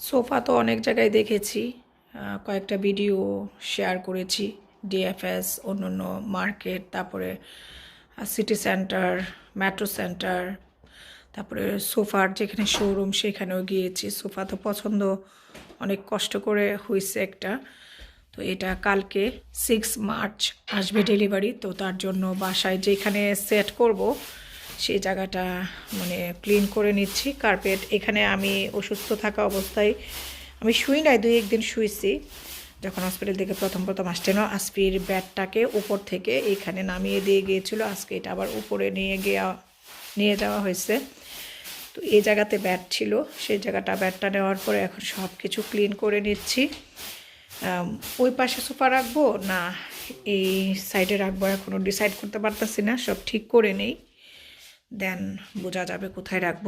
Sofa তো অনেক জায়গায় দেখেছি কয়েকটা ভিডিও শেয়ার করেছি ডিএফএস অন্য অন্য মার্কেট তারপরে সিটি সেন্টার মেট্রো সেন্টার তারপরে সোফার যেখানে শোরুম সেখানেও গিয়েছি। সোফা তো পছন্দ, অনেক কষ্ট করে হয়েছে একটা। তো এটা কালকে সিক্স মার্চ আসবে ডেলিভারি তো তার জন্য বাসায় যেখানে সেট করব সেই জায়গাটা মানে ক্লিন করে নিচ্ছি। কার্পেট এখানে আমি অসুস্থ থাকা অবস্থায় আমি শুই নাই, দুই একদিন শুয়েছি যখন হসপিটাল থেকে প্রথম প্রথম আসছে না আসপির ব্যাটটাকে উপর থেকে এখানে নামিয়ে দিয়ে গিয়েছিল। আজকে এটা আবার উপরে নিয়ে গিয়ে, নিয়ে যাওয়া হয়েছে। তো এই জায়গাতে ব্যাট ছিল। সেই জায়গাটা ব্যাটটা নেওয়ার পরে এখন সব কিছু ক্লিন করে নিচ্ছি। ওই পাশে সোফা রাখব? না, এই সাইডে রাখব। এখনও ডিসাইড করতে পারতাছি না। সব ঠিক করে নেই। দেন বোঝা যাবে কোথায় রাখব।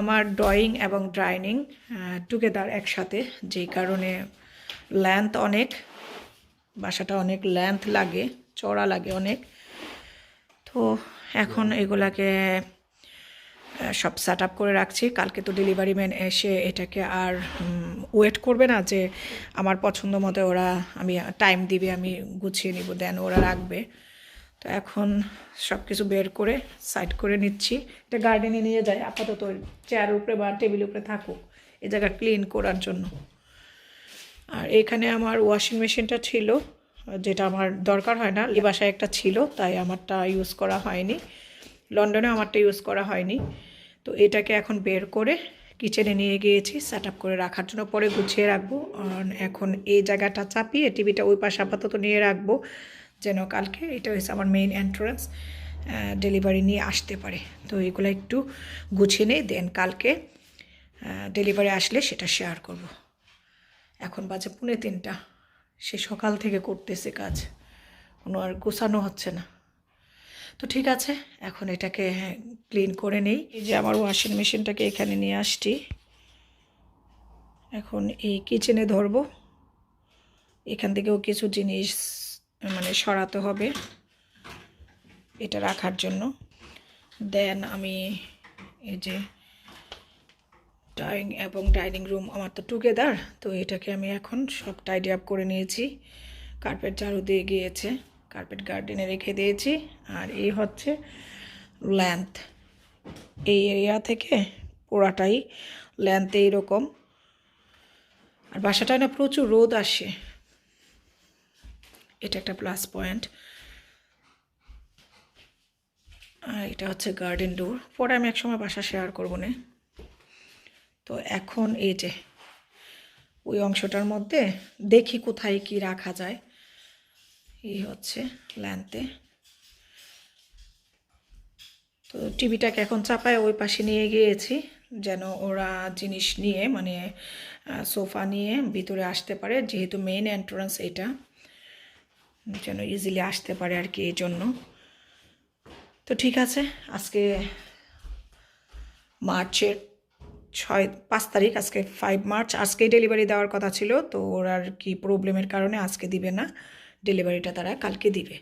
আমার ড্রয়িং এবং ড্রাইনিং টুগেদার একসাথে, যেই কারণে লেন্থ অনেক, বাসাটা অনেক লেন্থ লাগে চড়া লাগে অনেক। তো এখন এগুলাকে সব সেট আপ করে রাখছি। কালকে তো ডেলিভারি ম্যান এসে এটাকে আর ওয়েট করবে না যে আমার পছন্দ মতো ওরা, আমি টাইম দিবে, আমি গুছিয়ে নিব দেন ওরা রাখবে। তো এখন সব কিছু বের করে সাইড করে নিচ্ছি। এটা গার্ডেনে নিয়ে যাই, আপাতত চেয়ার উপরে বা টেবিল উপরে থাকুক। এই জায়গা ক্লিন করার জন্য। আর এখানে আমার ওয়াশিং মেশিনটা ছিল, যেটা আমার দরকার হয় না, এই বাসায় একটা ছিল, তাই আমারটা ইউজ করা হয়নি। লন্ডনে আমারটা ইউজ করা হয়নি। তো এটাকে এখন বের করে কিচেনে নিয়ে গিয়েছি সেট আপ করে রাখার জন্য। পরে গুছিয়ে রাখব। এখন এই জায়গাটা চাপিয়ে টিভিটা ওই পাশে আপাতত নিয়ে রাখব। যেন কালকে এটা হচ্ছে আমার মেইন এন্ট্রান্স ডেলিভারি নিয়ে আসতে পারে। তো এগুলো একটু গুছিয়ে নেই দেন কালকে ডেলিভারি আসলে সেটা শেয়ার করব। এখন বাজে পুনে তিনটা। সে সকাল থেকে করতেছে কাজ। কোনো আর গোছানো হচ্ছে না। তো ঠিক আছে, এখন এটাকে ক্লিন করে নেই। এই যে আমার ওয়াশিং মেশিনটাকে এখানে নিয়ে আসছি। এখন এই কিচেনে ধরবো। এখান থেকেও কিছু জিনিস মানে সরাতে হবে এটা রাখার জন্য। দেন আমি এই যে ড্রয়িং এবং ডাইনিং রুম আমার তো টুগেদার তো এটাকে আমি এখন সব টাইডি আপ করে নিয়েছি। কার্পেট ঝাড়ু দিয়ে গিয়েছে কার্পেট গার্ডেনে রেখে দিয়েছি। আর এই হচ্ছে ল্যান্থ এই এরিয়া থেকে পুরাটাই ল্যান্থ এইরকম আর বাসাটায় না প্রচুর রোদ আসে। এটা একটা প্লাস পয়েন্ট আর এটা হচ্ছে গার্ডেন ডোর পরে আমি একসময় বাসা শেয়ার করব না। তো এখন এই যে, ওই অংশটার মধ্যে দেখি কোথায় কি রাখা যায়। এই হচ্ছে ল্যান্থে তো টিভিটাকে এখন চাপায় ওই পাশে নিয়ে গিয়েছি, যেন ওরা জিনিস নিয়ে মানে সোফা নিয়ে ভিতরে আসতে পারে, যেহেতু মেইন এন্ট্রান্স এটা। যেন ইজিলি আসতে পারে আর কি এই জন্য। তো ঠিক আছে, আজকে মার্চের ছয়, পাঁচ তারিখ, আজকে ফাইভ মার্চ। আজকেই ডেলিভারি দেওয়ার কথা ছিল, তো ওর আর কি প্রবলেমের কারণে আজকে দিবে না। ডেলিভারিটা তারা কালকে দিবে।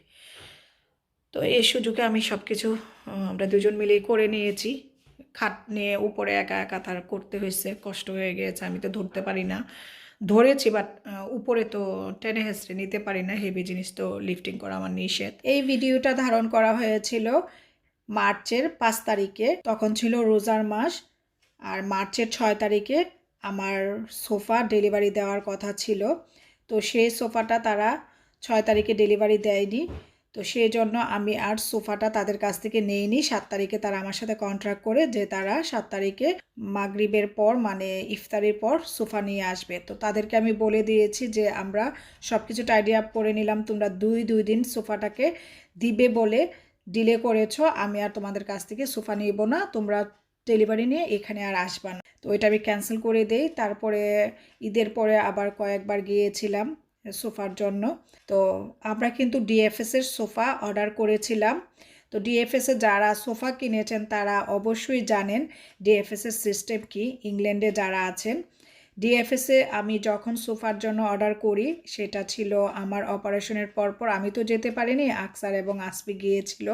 তো এই সুযোগে আমি সব কিছু আমরা দুজন মিলেই করে নিয়েছি। খাট নিয়ে উপরে একা একা তার করতে হয়েছে, কষ্ট হয়ে গিয়েছে, আমি তো ধরতে পারি না। ধরেছি বাট উপরে তো টেনে হেসড়ে নিতে পারি না হেভি জিনিস তো লিফটিং করা আমার নিষেধ। এই ভিডিওটা ধারণ করা হয়েছিল মার্চের পাঁচ তারিখে, তখন ছিল রোজার মাস, আর মার্চের ছয় তারিখে আমার সোফা ডেলিভারি দেওয়ার কথা ছিল। তো সেই সোফাটা তারা ছয় তারিখে ডেলিভারি দেয়নি। তো সেই জন্য আমি আর সোফাটা তাদের কাছ থেকে নেইনি। সাত তারিখে তারা আমার সাথে কন্ট্রাক্ট করে যে তারা সাত তারিখে মাগরিবের পর মানে ইফতারির পর সোফা নিয়ে আসবে। তো তাদেরকে আমি বলে দিয়েছি যে আমরা সব কিছু টাইডি আপ করে নিলাম, তোমরা দুই দুই দিন সোফাটাকে দিবে বলে ডিলে করেছ, আমি আর তোমাদের কাছ থেকে সোফা নিব না, তোমরা ডেলিভারি নিয়ে এখানে আর আসবা না। তো ওইটা আমি ক্যান্সেল করে দেই। তারপরে ঈদের পরে আবার কয়েকবার গিয়েছিলাম। সোফার জন্য। তো আমরা কিন্তু ডিএফএস এর সোফা অর্ডার করেছিলাম। তো ডিএফএস যারা সোফা কিনেছেন তারা অবশ্যই জানেন ডিএফএস এর সিস্টেম কি, ইংল্যান্ডে যারা আছেন। ডিএফএস আমি যখন সোফার জন্য অর্ডার করি, সেটা ছিল আমার অপারেশনের পরপর। আমি তো যেতে পারিনি, আকসার এবং আসপি গিয়েছিল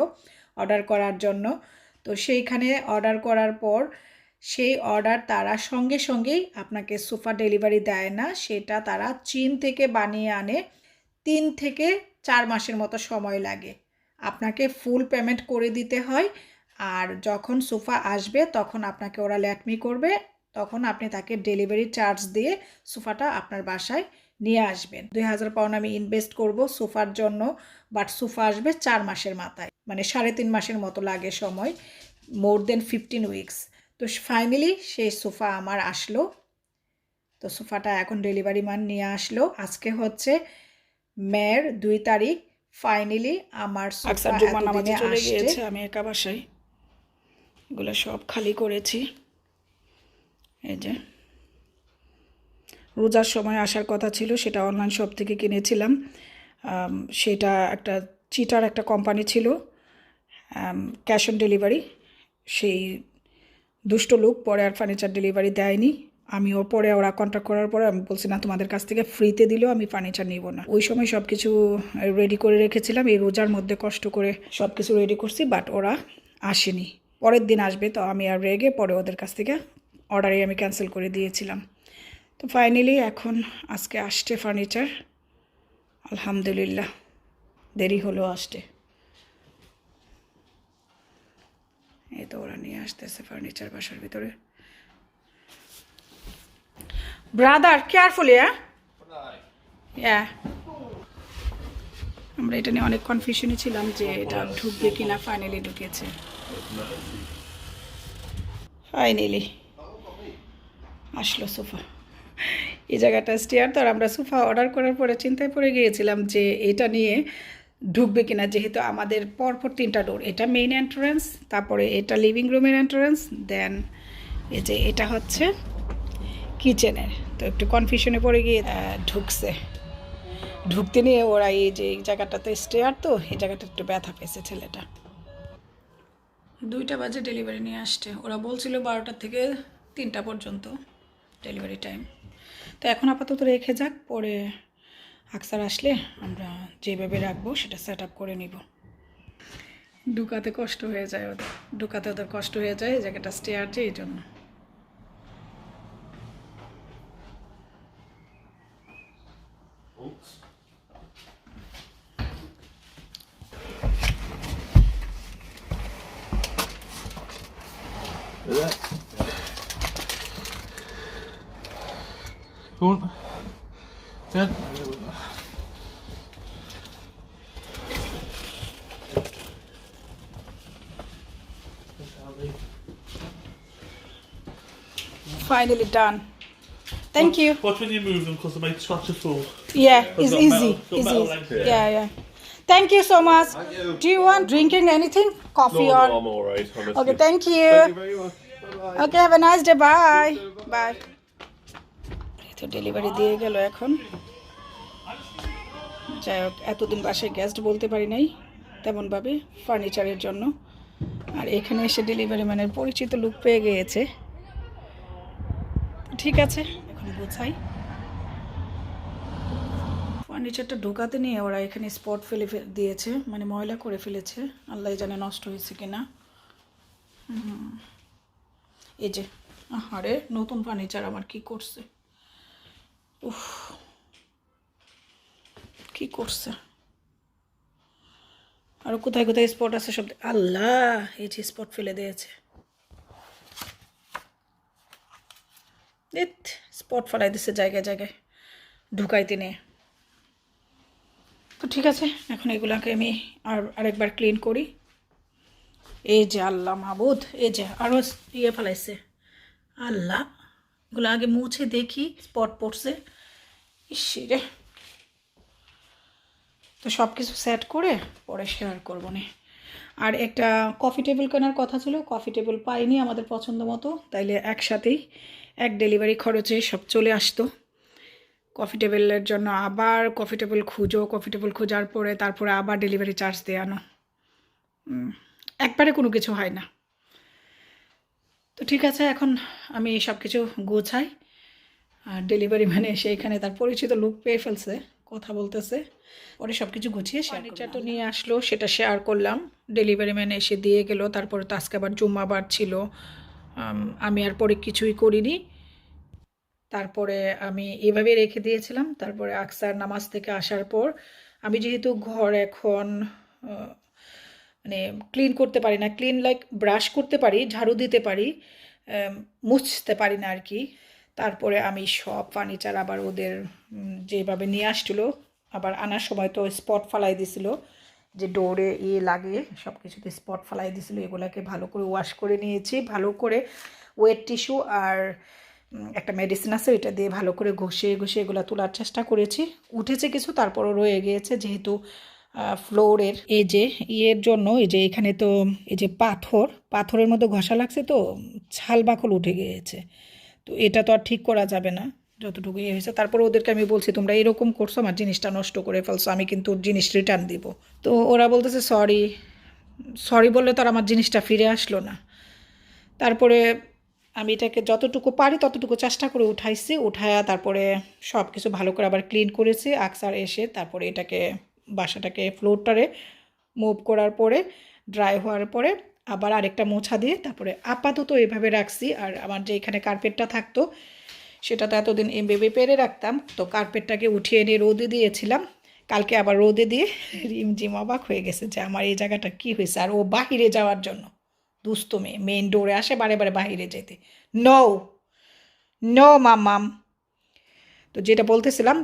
অর্ডার করার জন্য। তো সেইখানে অর্ডার করার পর সেই অর্ডার তারা সঙ্গে সঙ্গেই আপনাকে সোফা ডেলিভারি দেয় না। সেটা তারা চীন থেকে বানিয়ে আনে। তিন থেকে চার মাসের মতো সময় লাগে। আপনাকে ফুল পেমেন্ট করে দিতে হয়। আর যখন সোফা আসবে, তখন আপনাকে ওরা ল্যাটমি করবে। তখন আপনি তাকে ডেলিভারি চার্জ দিয়ে সোফাটা আপনার বাসায় নিয়ে আসবেন। দুই হাজার পাউন্ড আমি ইনভেস্ট করব সোফার জন্য। বাট সোফা আসবে চার মাসের মাথায়। মানে সাড়ে তিন মাসের মতো লাগে সময়। মোর দেন ফিফটিন উইকস তো ফাইনালি সেই সোফা আমার আসলো। তো সোফাটা এখন ডেলিভারি মান নিয়ে আসলো। আজকে হচ্ছে মেয়ের দুই তারিখ। ফাইনালি আমার সোফা এতদিনে আসছে। আমি একা বাসায়। এগুলো সব খালি করেছি। এই যে। রোজার সময় আসার কথা ছিল সেটা অনলাইন শপ থেকে কিনেছিলাম। সেটা একটা চিটার একটা কোম্পানি ছিল। ক্যাশ অন ডেলিভারি সেই দুষ্ট লোক পরে আর ফার্নিচার ডেলিভারি দেয়নি। আমিও পরে ওরা কন্ট্যাক্ট করার পরে আমি বলছি, না, তোমাদের কাছ থেকে ফ্রিতে দিলেও আমি ফার্নিচার নিব না। ওই সময় সব কিছু রেডি করে রেখেছিলাম। এই রোজার মধ্যে কষ্ট করে সব কিছু রেডি করছি বাট ওরা আসেনি। পরের দিন আসবে, তো আমি আর রেগে পরে ওদের কাছ থেকে অর্ডারে আমি ক্যান্সেল করে দিয়েছিলাম। তো ফাইনালি এখন আজকে আসছে ফার্নিচার আলহামদুলিল্লাহ। দেরি হলো আসতে এই তো ওরা নিয়ে আসতেছে ফার্নিচার বাসার ভিতরে। ব্রাদার কেয়ারফুলি হ্যাঁ আমরা এটা নিয়ে অনেক কনফিউশনে ছিলাম যে এটা ঢুকবে কিনা ফাইনালি ঢুকেছে। ফাইনালি আসলো সোফা। এই জায়গাটা স্টেয়ার তো আমরা সোফা অর্ডার করার পরে চিন্তায় পড়ে গিয়েছিলাম যে এটা নিয়ে ঢুকবে কিনা, যেহেতু আমাদের পরপর তিনটা ডোর এটা মেইন এন্ট্রান্স তারপরে এটা লিভিং রুমের এন্ট্রান্স দেন এই যে এটা হচ্ছে কিচেনের তো একটু কনফিউশনে পড়ে গিয়ে ঢুকছে। ঢুকতে নিয়ে ওরা এই যে এই জায়গাটাতে স্টেয়ার তো, এই জায়গাটা একটু ব্যথা পেয়েছে ছেলেটা। দুইটা বাজে ডেলিভারি নিয়ে আসছে। ওরা বলছিল বারোটা থেকে তিনটা পর্যন্ত ডেলিভারি টাইম তো এখন আপাতত রেখে যাক, পরে আকসার আসলে আমরা যেভাবে রাখব সেটা সেট আপ করে নিব। ঢুকাতে কষ্ট হয়ে যায় ওদের। ঢুকাতে ওদের কষ্ট হয়ে যায় এই জায়গাটা স্টেয়ার যে এই জন্য। Go on. Finally done. Thank you. Watch when you move them because they might scratch a floor. Yeah, It's it's got easy. metal- got It's metal easy. legs. Yeah, yeah. Thank you so much. You. Do you want drinking anything? Coffee No, or? no, I'm alright, honestly. Okay, thank you. Thank you very much. Bye-bye. Okay, have a nice day. Bye. Bye. এই তো delivery দিয়ে গেল এখন যাই হোক এতদিন বাসায় guest বলতে পারি নাই তেমনভাবে ফার্নিচারের জন্য আর এখানে এসে ডেলিভারি ম্যানের পরিচিত লুক পেয়ে গিয়েছে। ঠিক আছে, এখন গোছাই। ফার্নিচারটা ঢোকাতে নিয়ে ওরা এখানে স্পট ফেলে দিয়েছে মানে ময়লা করে ফেলেছে। আল্লাহ জানে নষ্ট হয়েছে কিনা। এই যে আরে নতুন ফার্নিচার আমার কি করছে? উফ। কি করছে? আর কোথায় কোথায় স্পট আছে সব আল্লাহ, এই যে স্পট ফেলে দিয়েছে। স্পট ফেলাই দিচ্ছে জায়গায় জায়গায় ঢুকাইতে নিয়ে তো ঠিক আছে, এখন এগুলাকে আমি আর আরেকবার ক্লিন করি। এই যে আল্লাহ মাহবুদ এই যে আরও ইয়ে ফেলাইছে। আল্লাহ, এগুলো আগে মুছে দেখি স্পট পড়ছে। ইসি রে। তো সব কিছু সেট করে পরে শেয়ার করব নে। আর একটা কফি টেবিল কেনার কথা ছিল কফি টেবিল পাইনি আমাদের পছন্দ মতো, তাইলে একসাথেই এক ডেলিভারি খরচে সব চলে আসতো। কফি টেবিলের জন্য আবার কফি টেবিল খুঁজো কফি টেবিল খোঁজার পরে তারপরে আবার ডেলিভারি চার্জ দিয়ে আনো। একবারে কোনো কিছু হয় না। তো ঠিক আছে, এখন আমি সব কিছু গোছাই। আর ডেলিভারি মানে সেইখানে তার পরিচিত লুক পেয়ে ফেলছে। কথা বলতেছে। পরে সব কিছু গুছিয়ে ফার্নিচার তো নিয়ে আসলো সেটা শেয়ার করলাম। ডেলিভারি ম্যান এসে দিয়ে গেল তারপরে তো আজকে আবার জুম্মাবার ছিল। আমি আর পরে কিছুই করিনি। তারপরে আমি এভাবে রেখে দিয়েছিলাম। তারপরে আকসার নামাজ থেকে আসার পর আমি যেহেতু ঘর এখন মানে ক্লিন করতে পারি না ক্লিন লাইক ব্রাশ করতে পারি ঝাড়ু দিতে পারি মুছতে পারি না আর কি। তারপরে আমি সব ফার্নিচার আবার ওদের যেভাবে নিয়ে আসছিল, আবার আনার সময় তো স্পট ফালাই দিছিল, যে ডোরে ইয়ে লাগে সব কিছুতে স্পট ফালাই দিছিল, এগুলাকে ভালো করে ওয়াশ করে নিয়েছি, ভালো করে ওয়েট টিস্যু আর একটা মেডিসিন আছে, ওইটা দিয়ে ভালো করে ঘষে ঘষে এগুলো তোলার চেষ্টা করেছি। উঠেছে কিছু, তারপরও রয়ে গিয়েছে, যেহেতু ফ্লোরের এই যে ইয়ের জন্য, এই যে এখানে তো, এই যে পাথর, পাথরের মধ্যে ঘষা লাগছে তো, ছাল বাকল উঠে গিয়েছে। তো এটা তো আর ঠিক করা যাবে না যতটুকু ইয়ে হয়েছে। তারপর ওদেরকে আমি বলছি, তোমরা এরকম করছ, আমার জিনিসটা নষ্ট করে ফেলছো, আমি কিন্তু জিনিস রিটার্ন দিব। তো ওরা বলতেছে সরি সরি বললে তো আর আমার জিনিসটা ফিরে আসলো না। তারপরে আমি এটাকে যতটুকু পারি, ততটুকু চেষ্টা করে উঠাইছি, উঠায়া তারপরে সব কিছু ভালো করে আবার ক্লিন করেছি, আকসার এসে তারপরে এটাকে, বাসাটাকে ফ্লোরটারে মুভ করার পরে ড্রাই হওয়ার পরে আবার আরেকটা মোছা দিয়ে তারপরে আপাতত এভাবে রাখছি। আর আমার যে এখানে কার্পেটটা থাকতো সেটা তো এতদিন এমবেবে পেরে রাখতাম। তো কার্পেটটাকে উঠিয়ে এনে রোদে দিয়েছিলাম। কালকে আবার রোদে দিয়ে রিমঝিম অবাক হয়ে গেছে যে আমার এই জায়গাটা কি হয়েছে? আর ও বাহিরে যাওয়ার জন্য। দুস্থ মেয়ে। মেন ডোরে আসে বারে বারে বাহিরে যেতে। নো নো মাম তো যেটা বলতেছিলাম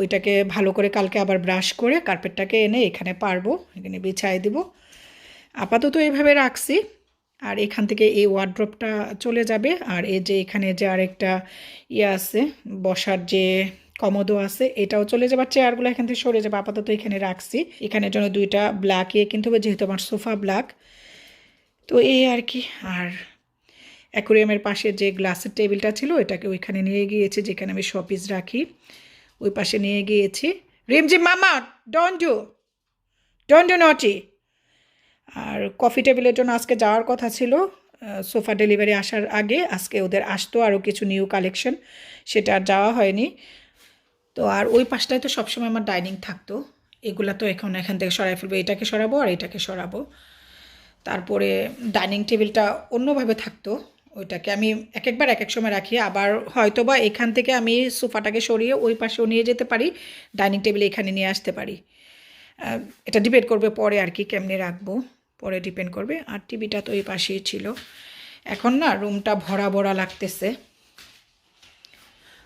ওইটাকে ভালো করে কালকে আবার ব্রাশ করে কার্পেটটাকে এনে এখানে পারব। এখানে বিছাই দিব। আপাতত এইভাবে রাখছি। আর এখান থেকে এই ওয়ার্ড্রপটা চলে যাবে। আর এই যে এখানে যে আরেকটা ইয়ে আছে, বসার যে কমোদো আছে, এটাও চলে যাবে। চেয়ারগুলো এখান থেকে সরে যাবে। আপাতত এখানে রাখছি। এখানের জন্য দুইটা ব্ল্যাক ইয়ে কিনতে হবে, যেহেতু আমার সোফা ব্ল্যাক তো এই আর কি। আর অ্যাকোরিয়ামের পাশে যে গ্লাসের টেবিলটা ছিল, এটাকে ওইখানে নিয়ে গিয়েছি, যেখানে আমি শপিস রাখি। ওই পাশে নিয়ে গিয়েছি। রিমঝিম মামা ডন ডু ডন ডু নটি আর কফি টেবিলের জন্য আজকে যাওয়ার কথা ছিল সোফা ডেলিভারি আসার আগে, আজকে ওদের আসতো, আরও কিছু নিউ কালেকশন, সেটা আর যাওয়া হয়নি। তো আর ওই পাশটায় তো সবসময় আমার ডাইনিং থাকতো, এগুলা তো এখন এখান থেকে সরাই ফেলব, এটাকে সরাবো আর এটাকে সরাবো। তারপরে ডাইনিং টেবিলটা অন্যভাবে থাকতো, ওইটাকে আমি এক একবার এক এক সময় রাখি, আবার হয়তো বা এখান থেকে আমি সোফাটাকে সরিয়ে ওই পাশেও নিয়ে যেতে পারি, ডাইনিং টেবিল এখানে নিয়ে আসতে পারি। এটা ডিপেন্ড করবে পরে আর কি, কেমনে রাখব। পরে ডিপেন্ড করবে। আর টিভিটা তো এই পাশেই ছিল। এখন না রুমটা ভরা ভরা লাগতেছে।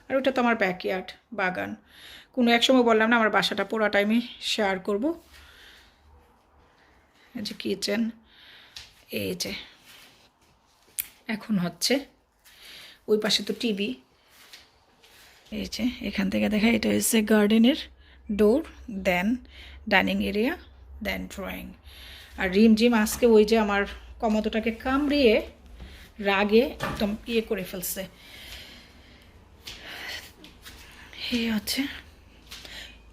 আর ওটা তো আমার ব্যাকয়ার্ড বাগান। কোনো এক সময় বললাম না, আমার বাসাটা পুরোটা আমি শেয়ার করব। যে কিচেন এই যে। এখন হচ্ছে ওই পাশে তো টিভি এই যে, এখান থেকে দেখা, এটা হচ্ছে গার্ডেনের door then dining area then drawing আর রিম জিম আজকে ওই যে আমার কমতটাকে কামড়িয়ে রাগে একদম ইয়ে করে ফেলছে। এই হচ্ছে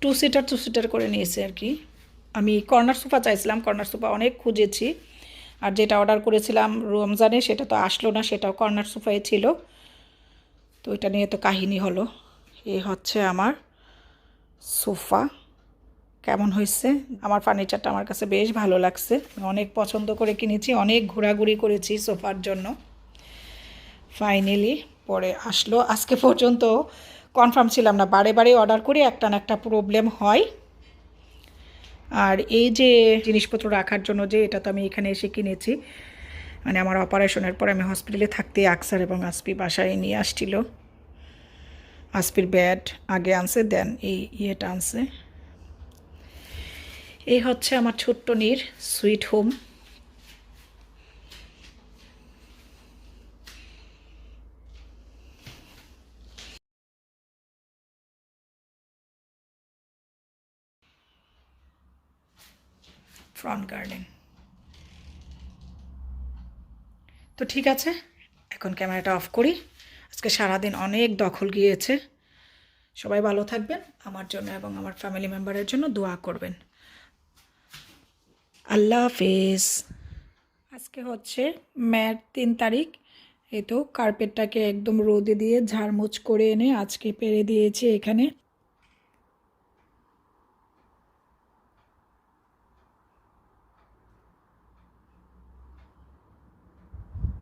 টু সিটার টু সিটার করে নিয়েছে আর কি। আমি কর্নার সোফা চাইছিলাম কর্নার সোফা অনেক খুঁজেছি। আর যেটা অর্ডার করেছিলাম রমজানে সেটা তো আসলো না, সেটাও কর্নার সোফাই ছিল। তো এটা নিয়ে তো কাহিনী হলো। এ হচ্ছে আমার সোফা কেমন হয়েছে? আমার ফার্নিচারটা আমার কাছে বেশ ভালো লাগছে। অনেক পছন্দ করে কিনেছি, অনেক ঘোরাঘুরি করেছি সোফার জন্য। ফাইনালি পরে আসলো। আজকে পর্যন্ত কনফার্ম ছিলাম না। বারে বারে অর্ডার করে, একটা না একটা প্রবলেম হয়। আর এই যে জিনিসপত্র রাখার জন্য যে, এটা তো আমি এখানে এসে কিনেছি। মানে আমার অপারেশনের পর আমি হসপিটালে থাকতে আকসার এবং আসপি বাসায় নিয়ে আসছিল। আসপির ব্যাড আগে আনছে দেন এই ইয়েটা আনছে। এই হচ্ছে আমার ছোট্ট নীর সুইট হোম ফ্রন্ট গার্ডেন তো ঠিক আছে, এখন ক্যামেরাটা অফ করি। আজকে সারাদিন অনেক দখল গিয়েছে। সবাই ভালো থাকবেন, আমার জন্য এবং আমার ফ্যামিলি মেম্বারের জন্য দোয়া করবেন। আল্লাহ হাফেজ। আজকে হচ্ছে ম্যাট তিন তারিখ। এই তো কার্পেটটাকে একদম রোদে দিয়ে ঝাড়মুছ করে এনে আজকে পেরে দিয়েছি এখানে।